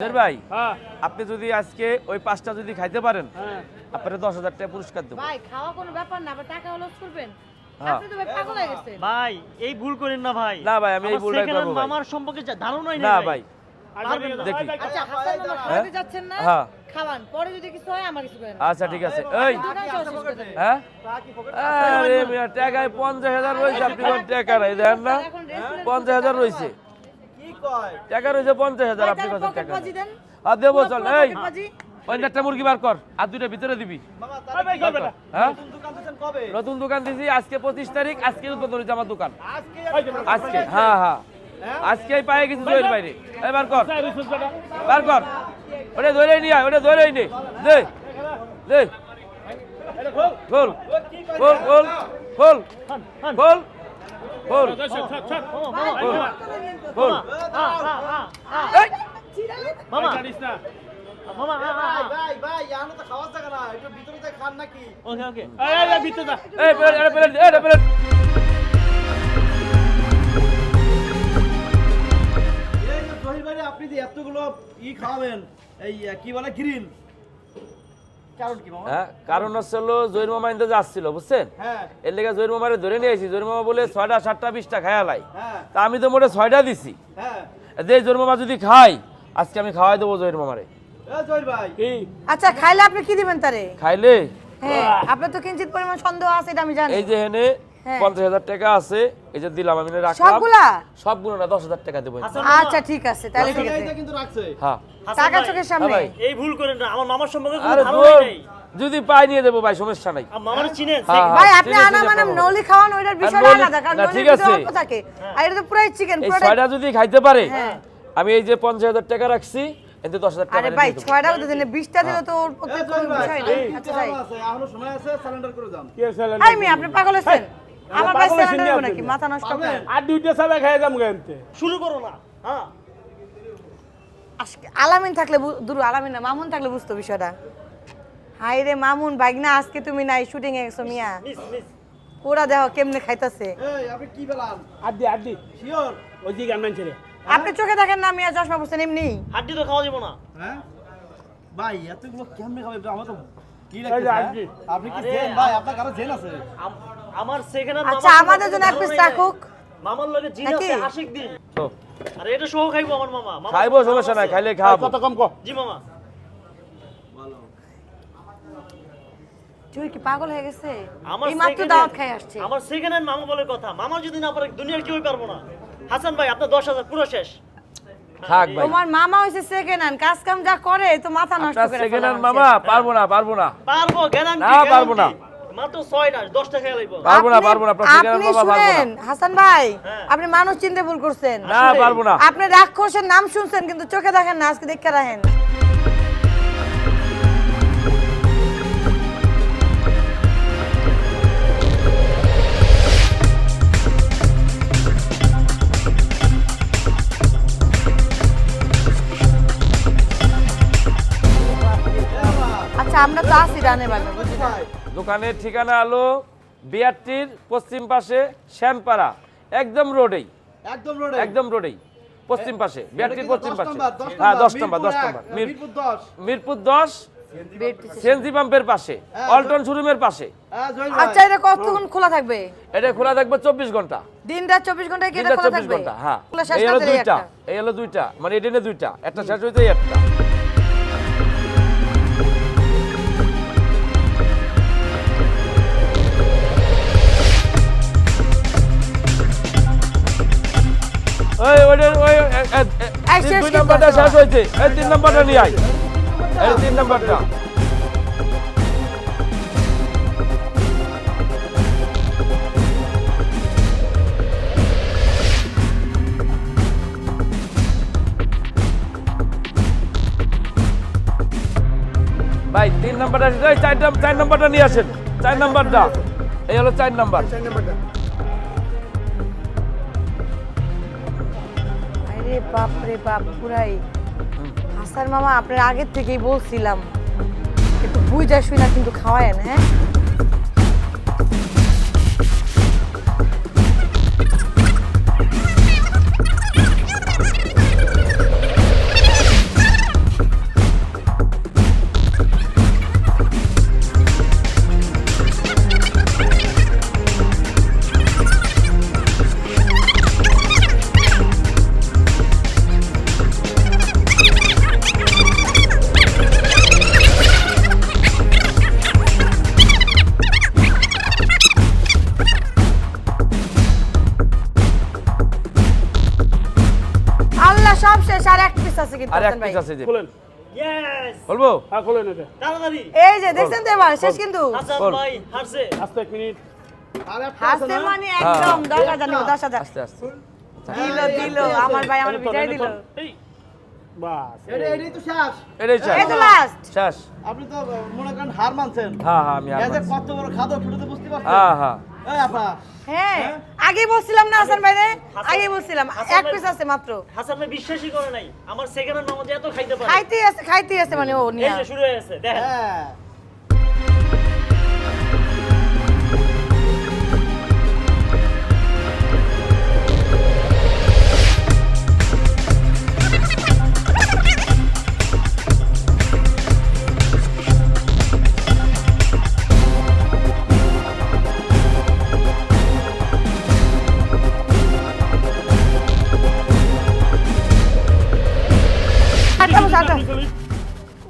ভাই হ্যাঁ। আপনি যদি আজকে ওই পাঁচটা যদি খাইতে পারেন হ্যাঁ। আপনার দশ হাজার টাকা পুরস্কার দেবো। ভাই খাওয়া কোনো ব্যাপার না টাকা লস করবেন। হ্যাঁ। আপনি তো ভাই পাগল হয়ে গেছেন। ভাই এই ভুল করেন না ভাই। না ভাই, আমি এই করব ভাই। মামার সম্পর্কে যা- ধারণাই না ভাই। দেখি। আচ্ছা হাসান মামা যাচ্ছেন না? হ্যাঁ। খাওয়ান পরে যদি কিছু হয় আমার কিছু করেন। আচ্ছা ঠিক আছে। এই। হ্যাঁ? আরে মিয়া টাকায় পঞ্চাশ হাজার রয়েছে আপনি কোন টাকা নাই না রয়েছে। টাকা রয়েছে পঞ্চাশ হাজার আপনি কত টাকা। আর দেবো চল এই বাজি। পঞ্চাশটা মুরগি বার কর আর দুইটা ভিতরে দিবি। হ্যাঁ? নতুন দোকান দিছি আজকে পঁচিশ তারিখ আজকে উদ্বোধন হয়েছে আমার দোকান। আজকে হ্যাঁ হ্যাঁ। আজকেই পায়ে গেছি জয়ের বাইরে। এবার কর। বার কর। ওটা ধরে আয় ওটা ধরে নে। দে। দে। খোল খোল খোল খোল খোল। খোল খোল এই, মামা। মামা আ, আ, আ। ভাই ভাই ইয়ানো তো খাওয়া জায়গা না। একটু ভিতরে যাই খান নাকি? ওকে ওকে। এই প্লেট এই প্লেট এই প্লেট। এই যে ভাই আপনি যে এতগুলো ই খাওয়াবেন এই কি বলে গ্রিল? কারণ কি মামা? হ্যাঁ হচ্ছে হলো জৈর মামা ইন্দা যাচ্ছিল বুঝছেন? হ্যাঁ। এর লেগে জৈর মামারে ধরে নিয়ে আসি জৈর মামা বলে ছয়টা সাতটা বিশটা খায়ালাই লাই। তা আমি তো মোটে ছয়টা দিছি। হ্যাঁ। যে জৈর মামা যদি খাই আজকে আমি খাওয়াই দেবো জৈর মামারে। এ জহির ভাই। আচ্ছা খাইলে আপনি কি দিবেন তারে? খাইলে? হ্যাঁ আপনার তো কিঞ্চিত পরিমাণ সন্দেহ আছে এটা আমি জানি। এই যে হেনে হ্যাঁ। পঞ্চাশ হাজার টাকা আছে এই যে দিলাম আমি রাখলাম। সবগুলা? সবগুলো না দশ হাজার টাকা দেবো। আচ্ছা ঠিক আছে তাহলে ঠিক আছে। কিন্তু রাখছে। হ্যাঁ। টাকা চোখের হ্যাঁ সামনে এই ভুল করেন না আমার মামার সম্পর্কে কোনো নেই। যদি পাই নিয়ে দেবো ভাই সমস্যা নাই। আর মামার চিনেন হ্যাঁ, হ্যাঁ। ভাই আপনি আনা মানে নলি খাওয়ান ওইটার বিষয়টা নলি- আলাদা কারণ না, নলির ঠিক আছে। আর এটা তো পুরাই চিকেন এই ছয়টা যদি খাইতে পারে হ্যাঁ। আমি এই যে পঞ্চাশ হাজার টাকা রাখছি এতে দশ হাজার টাকা আরে ভাই দিলে তো ওর পক্ষে কোনো বিষয় না আচ্ছা যাই এখনও সময় আছে সারেন্ডার করে যান। এই মেয়ে আপনি পাগল হয়েছেন। আমার কাছে দেবো নাকি? মাথা নষ্ট? করেন আর দুইটা সাবা খেয়ে যাম গেনতে শুরু করো না হ্যাঁ। আজকে আলামিন থাকলে দুরু আলামিন না মামুন থাকলে বুঝতো বিষয়টা। হাই রে মামুন ভাগনা আজকে তুমি নাই শুটিং এ গেছো মিয়া। মিস মিস ওরা দেখো কেমনে খাইতাছে? এই আপনি কি বলান আদি আদি শিওর? ওই দিকে আনবেন ছেলে আপনি চোখে দেখেন না মিয়া চশমা পড়ছেন এমনি। তো খাওয়া যাব না। হ্যাঁ? ভাই এতগুলো কেমনে খাবে? আমার তো কি লাগছে আপনি কি জেন ভাই আপনার কারও জেন আছে? আমার সেখানে আচ্ছা আমাদের জন্য এক পিস রাখুক মামার লগে জিন আছে আশিক দিন। আর এটা সহ খাইবো আমার মামা। খাইবো সমস্যা নাই খাইলে খাব কত কম কো। জি মামা। তুই কি পাগল হয়ে গেছে? এই মাত্র দাওয়াত খাই আসছে। আমার সেকেন্ড হ্যান্ড মামা বলে কথা। মামা যদি না পারে দুনিয়ার কেউই পারব না। হাসান ভাই আপনার দশ হাজার পুরো শেষ। থাক ভাই। তোমার মামা হইছে সেকেন্ড হ্যান্ড কাজ কাম যা করে তো মাথা নষ্ট করে সেকেন্ড হ্যান্ড মামা পারব না পারব না। পারব গ্যারান্টি না, পারব না। মাত্র ছয়টা দশটা খেয়ে লাগবো পারব না আপনি- পারব না। শুনেন হাসান ভাই হ্যাঁ। আপনি মানুষ চিনতে ভুল করছেন। না পারব না। আপনি রাক্ষসের নাম শুনছেন কিন্তু চোখে দেখেন না আজকে দেখে রাখেন। আমরা তো রানে বামে দোকানের ঠিকানা হলো বিআরটির পশ্চিম পাশে শ্যানপাড়া একদম রোডেই। একদম রোডে একদম রোডেই পশ্চিম পাশে বিআরটির পশ্চিম পাশে। হ্যাঁ দশ নম্বর দশ মিরপুর নম্বর মিরপুর দশ। মিরপুর দশ বেড পাম্পের পাশে হ্যাঁ, অল্টন শোরুমের পাশে। হ্যাঁ আচ্ছা এটা কতক্ষণ খোলা থাকবে? এটা খোলা থাকবে চব্বিশ ঘণ্টা। দিন রাত চব্বিশ ঘন্টায় কি এটা তিনটা খোলা চব্বিশ থাকবে? ঘণ্টা হ্যাঁ। এই হলো দুইটা এই হলো দুইটা মানে এডিনে দুইটা একটা শেষ হইতে একটা। নাম্বারটা শেষ হয়েছে। এই তিন নাম্বারটা নিয়ে আয়। এই তিন নাম্বারটা। ভাই, তিন নাম্বারটা চার নাম- চার নাম্বারটা নিয়ে আসেন। চার নাম্বারটা। এই হলো চার নাম্বার। আরে বাপ রে বাপ, পুরাই। হাসার মামা আপনার আগের থেকেই বলছিলাম। একটু বুঝা শুই না কিন্তু খাওয়ায়েন হ্যাঁ? কিন্তু আর এক পিস আছে যে। খুলেন। বলব? হ্যাঁ খুলেন এটা। তাড়াতাড়ি। এই যে দেখছেন তো এবার শেষ কিন্তু। হাসান ভাই হারছে। আস্তে এক মিনিট। আর একটা আছে হাসতে মানে একদম দশ হাজার নেব আস্তে আস্তে। দিল হ্যাঁ, দিল আমার ভাই আমার বিদায় দিল। এই। বাস এটাই তো শেষ। এটাই শেষ। এই লাস্ট শেষ। আপনি তো মনে করেন হার মানছেন। হ্যাঁ হ্যাঁ আমি আর মানছি। কত বড় খাদক সেটা তো বুঝতে পারছেন। হ্যাঁ হ্যাঁ। এই আপা হ্যাঁ আগে বলছিলাম না হাসান ভাই রে আগে বলছিলাম এক পিস আছে মাত্র। হাসান ভাই বিশ্বাসই করে নাই। আমার সেকেন্ড মামা যে এত খাইতে পারে। খাইতেই আছে খাইতেই আছে মানে ও নিয়ে। শুরু হয়ে গেছে দেখেন।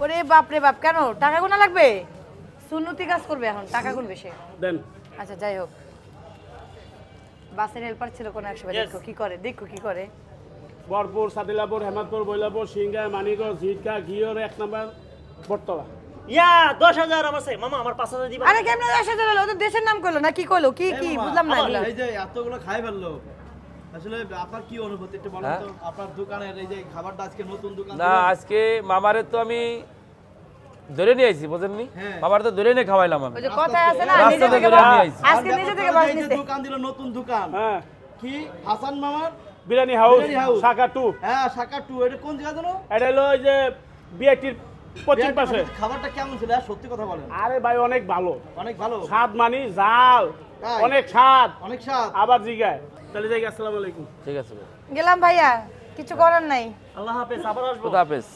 ওরে বাপ রে বাপ কেন? টাকা গুনা লাগবে? সুন্নতি কাজ করবে এখন টাকা গুনবে সে। দেন। আচ্ছা যাই হোক। বাসের হেল্পার ছিল কোন একসময় Yes. দেখো কি করে দেখো কি করে। বরপুর সাদিলাপুর হেমাদপুর বৈলাপুর সিংহা মানিকগঞ্জ ঝিটকা ঘিওর এক নাম্বার বটতলা। ইয়া দশ হাজার আমার মামা আমার পাঁচ হাজার দিবা। আরে কেমনে দশ ওদের দেশের নাম করল না কি করল কি কি? বুঝলাম না এগুলো। এই যে এতগুলো খাই ফেলল। না আজকে মামারে তো আমি ধরে নিয়ে আইছি বুঝেননি? হ্যাঁ। তো ধরে নিয়ে খাওয়াইলাম আমি। ওই আছে না নিজে থেকে থেকে ধরে বাস- নিয়ে আইছি। আজকে নিজে থেকে বাস নিতে। দোকান দিল নতুন দোকান। হ্যাঁ। কি? হাসান মামার? বিরিয়ানি হাউস শাখা টু। হ্যাঁ শাখা টু। এটা কোন জায়গা জানো এটা হলো ওই যে বিআইটির পশ্চিম পাশে। খাবারটা কেমন ছিল? আর সত্যি কথা বলেন। আরে ভাই অনেক ভালো। অনেক ভালো? স্বাদ মানি জাল? অনেক স্বাদ। অনেক স্বাদ। আবার জিগায়। তাহলে যাই আসসালামু আলাইকুম। ঠিক আছে গেলাম ভাইয়া কিছু করার নাই। আল্লাহ হাফেজ আবার আসব? খুদা হাফেজ।